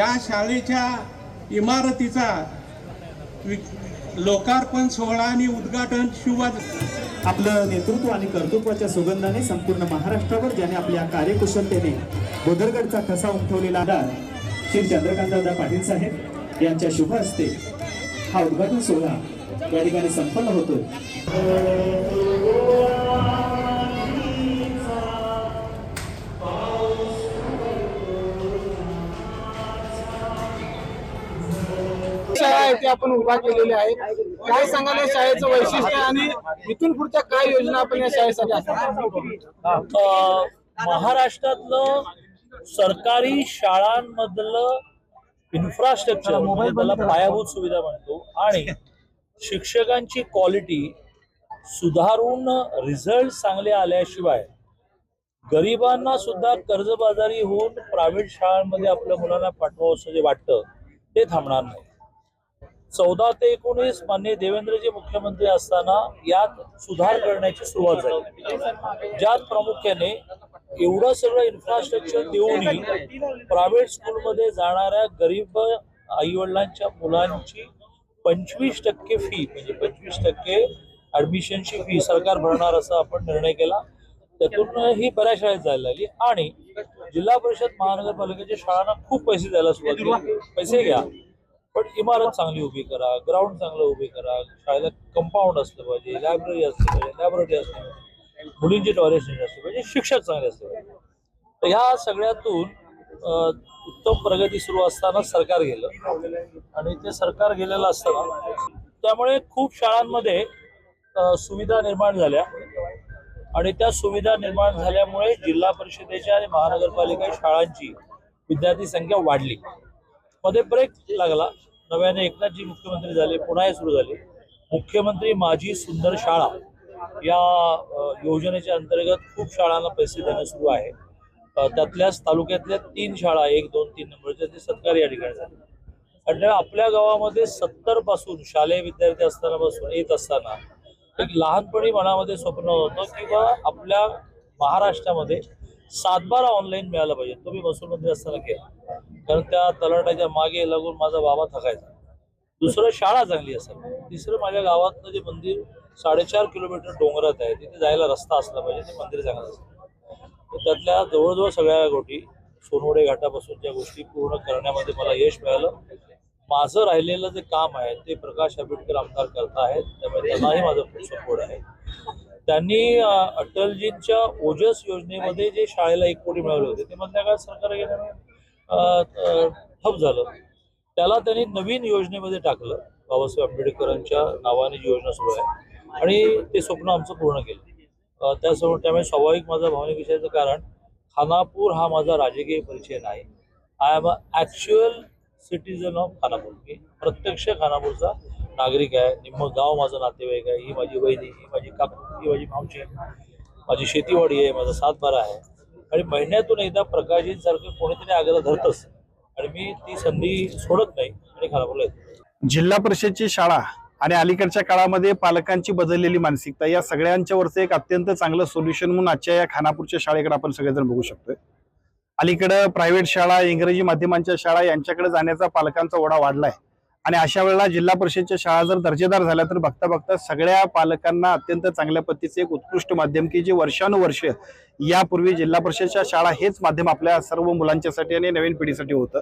या शाळेच्या इमारतीचा लोकार्पण सोहळा आणि उद्घाटन शुभ आपलं नेतृत्व आणि कर्तृत्वाच्या सुगंधाने संपूर्ण महाराष्ट्रावर ज्याने आपल्या कार्यकुशलतेने बोदरगडचा ठसा उमटवलेला आमदार श्री चंद्रकांतदादा पाटील साहेब यांच्या शुभ हस्ते हा उद्घाटन सोहळा या ठिकाणी संपन्न होतोय. आपण उभा केलेल्या आहेत काय सांगाल या शाळेचं वैशिष्ट्य आणि इथून पुढच्या काय योजना आपण या शाळेसाठी महाराष्ट्रातलं सरकारी शाळांमधलं इन्फ्रास्ट्रक्चर म्हणजे त्याला पायाभूत सुविधा म्हणतो आणि शिक्षकांची क्वालिटी सुधारून रिझल्ट चांगले आल्याशिवाय गरिबांना सुद्धा कर्जबाजारी होऊन प्रायव्हेट शाळांमध्ये आपल्या मुलांना पाठवावं असं जे वाटतं ते थांबणार नाही. चौदा ते एकोणीस मान्य देवेंद्रजी मुख्यमंत्री असताना यात सुधार करण्याची सुरुवात झाली. ज्यात प्रामुख्याने एवढं सगळं इन्फ्रास्ट्रक्चर देऊनही प्रायव्हेट स्कूलमध्ये जाणाऱ्या गरीब आईवडिलांच्या मुलांची पंचवीस टक्के फी म्हणजे पंचवीस टक्के ॲडमिशनची फी सरकार भरणार असा आपण निर्णय केला. त्यातून ही बऱ्याच शाळेत जायला लागली. आणि जिल्हा परिषद महानगरपालिकेच्या शाळांना खूप पैसे द्यायला सुरुवात केली. पैसे घ्या. पण इमारत चांगली उभी करा ग्राउंड चांगलं उभी करा शाळेला कंपाऊंड असलं पाहिजे लायब्ररी असली पाहिजे लॅबोरेटरी असली पाहिजे मुलींची टॉयलेट असली पाहिजे शिक्षक चांगले असले पाहिजे. तर ह्या सगळ्यातून उत्तम प्रगती सुरू असताना सरकार गेलं. आणि ते सरकार गेलेलं असताना त्यामुळे खूप शाळांमध्ये सुविधा निर्माण झाल्या. आणि त्या सुविधा निर्माण झाल्यामुळे जिल्हा परिषदेच्या आणि महानगरपालिका शाळांची विद्यार्थी संख्या वाढली. मध्ये ब्रेक लागला. नव्याने एकनाथजी मुख्यमंत्री झाले पुन्हा हे सुरू झाले. मुख्यमंत्री माझी सुंदर शाळा या योजनेच्या अंतर्गत खूप शाळांना पैसे देणं सुरू आहे. त्यातल्याच तालुक्यातल्या तीन शाळा एक दोन तीन नंबरच्या ते सत्कार या ठिकाणी झाले. आणि आपल्या गावामध्ये सत्तरपासून शालेय विद्यार्थी असतानापासून येत असताना एक लहानपणी मनामध्ये स्वप्न होतं किंवा आपल्या महाराष्ट्रामध्ये सातबारा ऑनलाईन मिळाला पाहिजे. तुम्ही मी महसूल मंत्री असताना केला. कारण त्या तलाटाच्या मागे लागून माझा बाबा थकायचा. दुसरं शाळा चांगली असेल. तिसरं माझ्या गावातलं जे मंदिर साडेचार किलोमीटर डोंगरात आहे तिथे जायला रस्ता असला पाहिजे ते मंदिर चांगलं असेल. त्यातल्या जवळजवळ सगळ्या गोष्टी सोनवडे घाटापासूनच्या गोष्टी पूर्ण करण्यामध्ये मला यश मिळालं. माझं राहिलेलं जे काम आहे ते प्रकाश आंबेडकर आमदार करतायत त्यामुळे त्यांनाही माझं खूप सपोर्ट आहे. त्यांनी अटलजींच्या ओजस योजनेमध्ये जे शाळेला एक कोटी मिळवले होते ते मधल्या काळात सरकार गेल्यामुळे ठप झालं. त्याला त्यांनी नवीन योजनेमध्ये टाकलं. बाबासाहेब आंबेडकरांच्या नावाने योजना सुरू आहे. आणि ते स्वप्न आमचं पूर्ण केलं. त्यासमोर त्यामुळे स्वाभाविक माझा भावनिक विषयाचं कारण खानापूर हा माझा राजकीय परिचय नाही. I am a actual citizen of Khanapur. मी प्रत्यक्ष खानापूरचा नागरिक आहे. निम्म गाव माझं नातेवाईक आहे. ही माझी वहिनी ही माझी काकू ही माझी मावशी माझी शेतीवाडी आहे. माझा सातबारा आहे. आणि महिन्यातून एकदा प्रकाशजींसारखं कोणीतरी आग्रह धरतच आणि मी ती संधी सोडत नाही आणि खानापूरला येतो जिल्हा परिषदची शाळा आणि अलीकडच्या काळामध्ये पालकांची बदललेली मानसिकता या सगळ्यांच्या वरचं एक अत्यंत चांगलं सोल्युशन म्हणून आजच्या या खानापूरच्या शाळेकडे आपण सगळेजण बघू शकतोय. अलीकडं प्रायव्हेट शाळा इंग्रजी माध्यमांच्या शाळा यांच्याकडे जाण्याचा पालकांचा ओढा वाढलाय. आणि अशा वेळेला जिल्हा परिषदच्या शाळा जर दर्जेदार झाल्या तर बघता बघता सगळ्या पालकांना अत्यंत चांगल्या पद्धतीचे एक उत्कृष्ट माध्यम की जे वर्षानुवर्ष यापूर्वी जिल्हा परिषदच्या शाळा हेच माध्यम आपल्या सर्व मुलांच्यासाठी आणि नवीन पिढीसाठी होतं.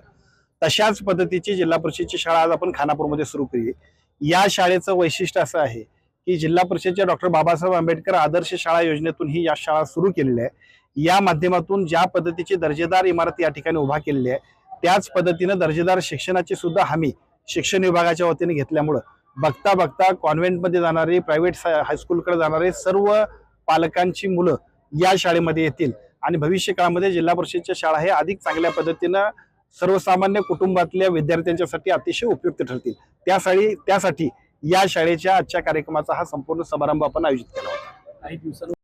तशाच पद्धतीची जिल्हा परिषदची शाळा आज आपण खानापूरमध्ये सुरू केली. या शाळेचं वैशिष्ट्य असं आहे की जिल्हा परिषदच्या डॉक्टर बाबासाहेब आंबेडकर आदर्श शाळा योजनेतून ही या शाळा सुरू केलेल्या आहे या माध्यमातून ज्या पद्धतीची दर्जेदार इमारत या ठिकाणी उभा केलेली आहे त्याच पद्धतीनं दर्जेदार शिक्षणाची सुद्धा हमी शिक्षण विभागाच्या वतीने घेतल्यामुळं बघता बघता कॉन्व्हेंटमध्ये जाणारे प्रायव्हेट हायस्कूलकडे जाणारे सर्व पालकांची मुलं या शाळेमध्ये येतील. आणि भविष्य काळामध्ये जिल्हा परिषदच्या शाळा हे अधिक चांगल्या पद्धतीनं सर्वसामान्य कुटुंबातल्या विद्यार्थ्यांच्यासाठी अतिशय उपयुक्त ठरतील. त्यासाठी त्यासाठी या शाळेच्या आजच्या कार्यक्रमाचा हा संपूर्ण समारंभ आपण आयोजित केला होता.